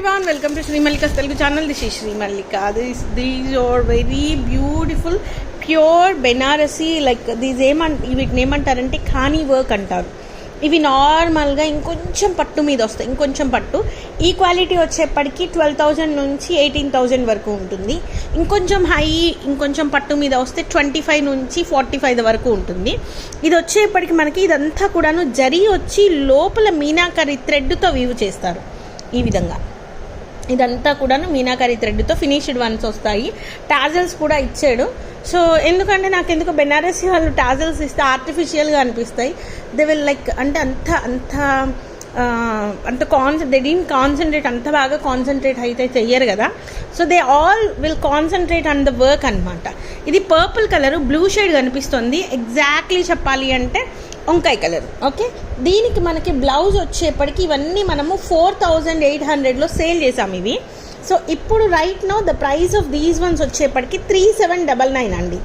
Everyone welcome to Telugu Telugu this is Sri Srimallika this these are very beautiful pure Banarasi like these ఏమంట వీటిని ఏమంటారంటే ఖానీ work అంటారు. ఇవి నార్మల్గా ఇంకొంచెం పట్టు మీద వస్తాయి ఇంకొంచెం పట్టు. ఈ క్వాలిటీ వచ్చేప్పటికి ట్వెల్వ్ థౌజండ్ నుంచి ఎయిటీన్ థౌజండ్ వరకు ఉంటుంది. ఇంకొంచెం హై ఇంకొంచెం పట్టు మీద వస్తే ట్వంటీ ఫైవ్ నుంచి ఫార్టీ ఫైవ్ వరకు ఉంటుంది. ఇది వచ్చేప్పటికి మనకి ఇదంతా కూడాను జరి వచ్చి లోపల మీనాకరి థ్రెడ్తో వీవ్ చేస్తారు. ఈ విధంగా. ఇదంతా కూడాను మీనాకరి థ్రెడ్తో ఫినిష్డ్ వన్స్ వస్తాయి. టాజల్స్ కూడా ఇచ్చాడు. సో ఎందుకంటే నాకు ఎందుకు బెనారసీ వాళ్ళు టాజల్స్ ఇస్తే ఆర్టిఫిషియల్గా అనిపిస్తాయి. దే విల్ లైక్ అంటే అంత అంత అంత కాన్స దే డీన్ కాన్సన్ట్రేట్ అంత బాగా కాన్సన్ట్రేట్ అయితే చెయ్యరు కదా. So they all will concentrate on the work అనమాట ఇది పర్పుల్ కలర్ బ్లూ షేడ్ కనిపిస్తుంది. ఎగ్జాక్ట్లీ చెప్పాలి అంటే వంకాయ కలర్. ఓకే? దీనికి మనకి బ్లౌజ్ వచ్చేప్పటికి ఇవన్నీ మనము ఫోర్ థౌజండ్ ఎయిట్ హండ్రెడ్లో సేల్ చేసాం ఇవి. సో ఇప్పుడు right now the price of these ones వచ్చేప్పటికి త్రీ సెవెన్ డబల్ నైన్ అండి.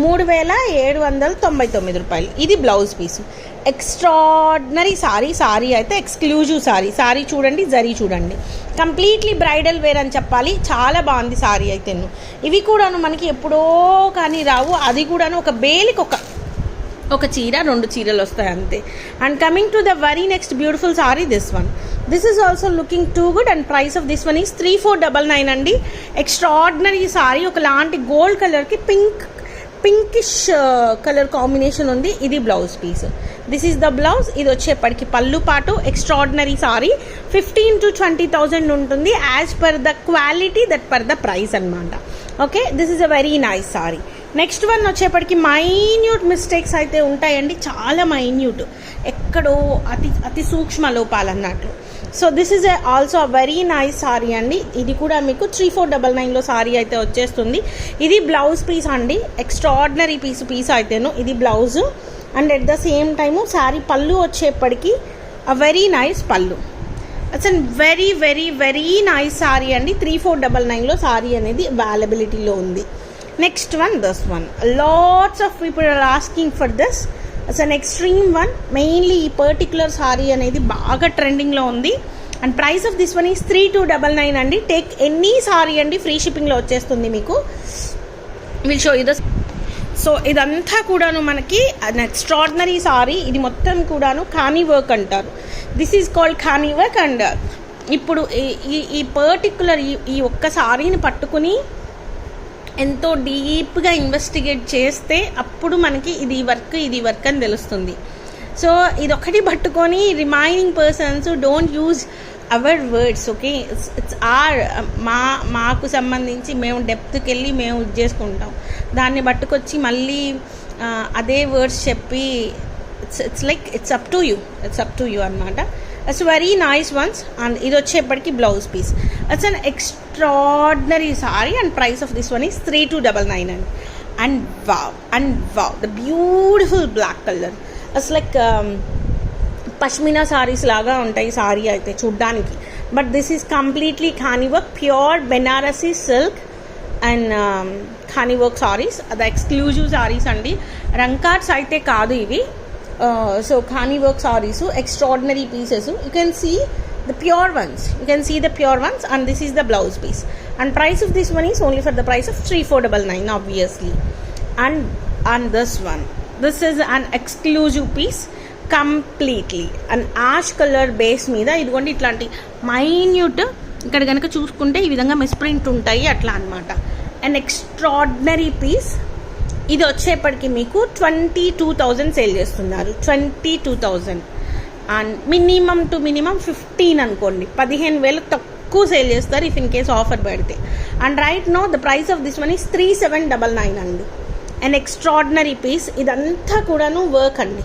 మూడు వేల ఏడు వందల తొంభై తొమ్మిది రూపాయలు. ఇది blouse piece extraordinary sari sari అయితే ఎక్స్క్లూజివ్ సారీ సారీ చూడండి జరీ చూడండి. కంప్లీట్లీ బ్రైడల్ వేర్ అని చెప్పాలి. చాలా బాగుంది సారీ అయితే ఇవి కూడాను మనకి ఎప్పుడో కానీ రావు. అది కూడాను ఒక బేలికి ఒక ఒక చీర రెండు చీరలు వస్తాయి అంతే. And coming to the very next beautiful sari this one this is also looking too good and price of this one is three four double nine అండి. ఎక్స్ట్రాడినరీ సారీ ఒకలాంటి గోల్డ్ కలర్కి పింక్ పింకిష్ కలర్ కాంబినేషన్ ఉంది. ఇది blouse piece this is the blouse ఇది వచ్చేప్పటికి పళ్ళు పాటు extraordinary sari fifteen to twenty thousand ఉంటుంది as per the quality that per the price అనమాట okay this is a very nice sari next one వచ్చేప్పటికి minute mistakes అయితే ఉంటాయండి. చాలా మైన్యూట్ ఎక్కడో అతి అతి సూక్ష్మ లోపాలు అన్నట్లు so this is also a very nice sari అండి. ఇది కూడా మీకు త్రీ ఫోర్ డబల్ నైన్లో సారీ అయితే వచ్చేస్తుంది. ఇది బ్లౌజ్ పీస్ అండి. ఎక్స్ట్రాడినరీ పీస్ పీస్ అయితేను ఇది blouse and at the same time sari పళ్ళు వచ్చేప్పటికి అ వెరీ నైస్ పళ్ళు. It's and very very very nice sari అండి. త్రీ ఫోర్ డబల్ నైన్లో సారీ అనేది అవైలబిలిటీలో ఉంది. Next one this one lots of people are asking for this as an extreme one mainly ఈ particular sari అనేది బాగా ట్రెండింగ్లో ఉంది. And price of this one is three two double nine అండి. టేక్ ఎనీ సారీ అండి ఫ్రీ షిప్పింగ్లో వచ్చేస్తుంది మీకు. విల్ షో ఇది సో ఇదంతా కూడాను మనకి అన్ ఎక్స్ట్రాడినరీ సారీ ఇది మొత్తం కూడాను ఖానీ వర్క్ అంటారు. This is called kani work and ఇప్పుడు ఈ- ఈ ఈ పర్టికులర్ ఈ ఈ ఒక్క సారీని పట్టుకుని ఎంతో డీప్గా ఇన్వెస్టిగేట్ చేస్తే అప్పుడు మనకి ఇది వర్క్ ఇది వర్క్ అని తెలుస్తుంది. సో ఇదొకటి పట్టుకొని remaining persons don't use our words okay? It's are మా మాకు సంబంధించి మేము డెప్త్కి వెళ్ళి మేము ఇది చేసుకుంటాం. దాన్ని పట్టుకొచ్చి మళ్ళీ అదే వర్డ్స్ చెప్పి it's it's like it's up to you it's up to you అనమాట it's very nice ones and ఇది వచ్చేప్పటికి blouse piece it's an extraordinary sari and price of this one is three two double nine and and wow and wow the beautiful black colour it's like pashmina saris లాగా ఉంటాయి సారీ అయితే చూడ్డానికి but this is completely kani work pure Banarasi silk and kani work saris అది exclusive saris అండి రంకార్డ్స్ అయితే కాదు ఇవి so kani work saris extraordinary pieces you can see the pure ones you can see the pure ones and this is the blouse piece and price of this one is only for the price of three four double nine obviously and and this one this is an exclusive piece completely and ash colour base మీద ఇదిగోండి ఇట్లాంటి minute ఇక్కడ కనుక చూసుకుంటే ఈ విధంగా misprint ఉంటాయి అట్లా అనమాట అండ్ ఎక్స్ట్రాడినరీ పీస్ ఇది వచ్చేప్పటికి మీకు ట్వంటీ టూ థౌజండ్ సేల్ చేస్తున్నారు. Twenty two thousand. And minimum to minimum fifteen అనుకోండి. పదిహేను వేలు తక్కువ సేల్ చేస్తారు ఇఫ్ ఇన్ కేస్ ఆఫర్ పెడితే. And right now the price of this one is three seven double nine అండి. అండ్ ఎక్స్ట్రాడినరీ పీస్ ఇదంతా కూడాను వర్క్ అండి.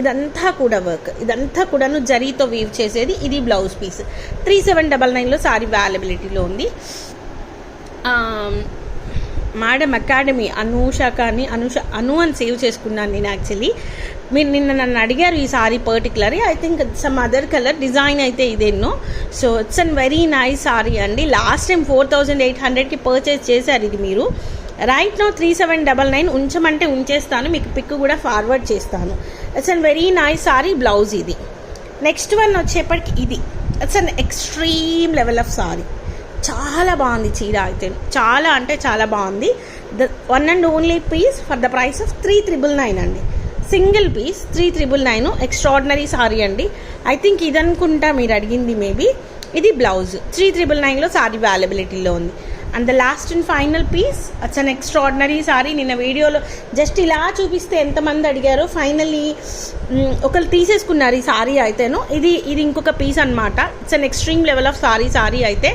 ఇదంతా కూడా వర్క్ ఇదంతా కూడాను జరీతో వీవ్ చేసేది ఇది blouse piece three seven double నైన్లో సారీ అవైలబిలిటీలో ఉంది. Um, మేడం అకాడమీ అనూష కానీ అనూష అను అని సేవ్ చేసుకున్నాను నేను యాక్చువల్లీ మీరు నిన్న నన్ను అడిగారు ఈ sari particular I think some other colour design అయితే ఇదేనో so it's an very nice sari అండి. Last time four thousand eight హండ్రెడ్కి పర్చేస్ చేశారు ఇది మీరు. Right now three seven double nine ఉంచమంటే ఉంచేస్తాను. మీకు పిక్ కూడా ఫార్వర్డ్ చేస్తాను. It's an very nice sari blouse ఇది. నెక్స్ట్ వన్ వచ్చేప్పటికి ఇది. It's an extreme level of sari చాలా బాగుంది చీర అయితే. చాలా అంటే చాలా బాగుంది. The one and only piece for the price of three triple nine అండి. Single piece three triple nine extraordinary sari అండి. ఐ థింక్ ఇదనుకుంటా మీరు అడిగింది మేబీ ఇది బ్లౌజ్ త్రీ త్రిబుల్ నైన్లో సారీ అవైలబిలిటీలో ఉంది. And the last and final piece it's an extraordinary sari నిన్న వీడియోలో జస్ట్ ఇలా చూపిస్తే ఎంతమంది అడిగారో ఫైనల్లీ ఒకరు తీసేసుకున్నారు ఈ సారీ అయితేను. ఇది ఇది ఇంకొక పీస్ అనమాట it's an extreme level of sari sari అయితే.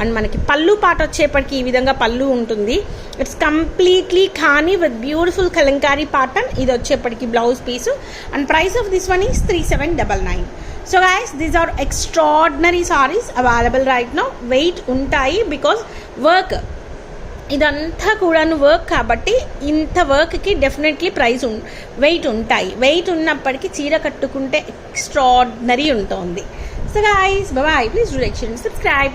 అండ్ మనకి పళ్ళు పాట వచ్చేప్పటికి ఈ విధంగా పళ్ళు ఉంటుంది. It's completely kani with beautiful kalamkari pattern ఇది వచ్చేప్పటికి blouse piece and price of this one is three seven double nine so guys these are extraordinary saris available right now weight ఉంటాయి బికాస్ వర్క్ ఇదంతా కూడాను work కాబట్టి ఇంత వర్క్కి definitely price um weight ఉంటాయి. Weight ఉన్నప్పటికీ చీర కట్టుకుంటే ఎక్స్ట్రాడినరీ ఉంటుంది. So guys bye please do like subscribe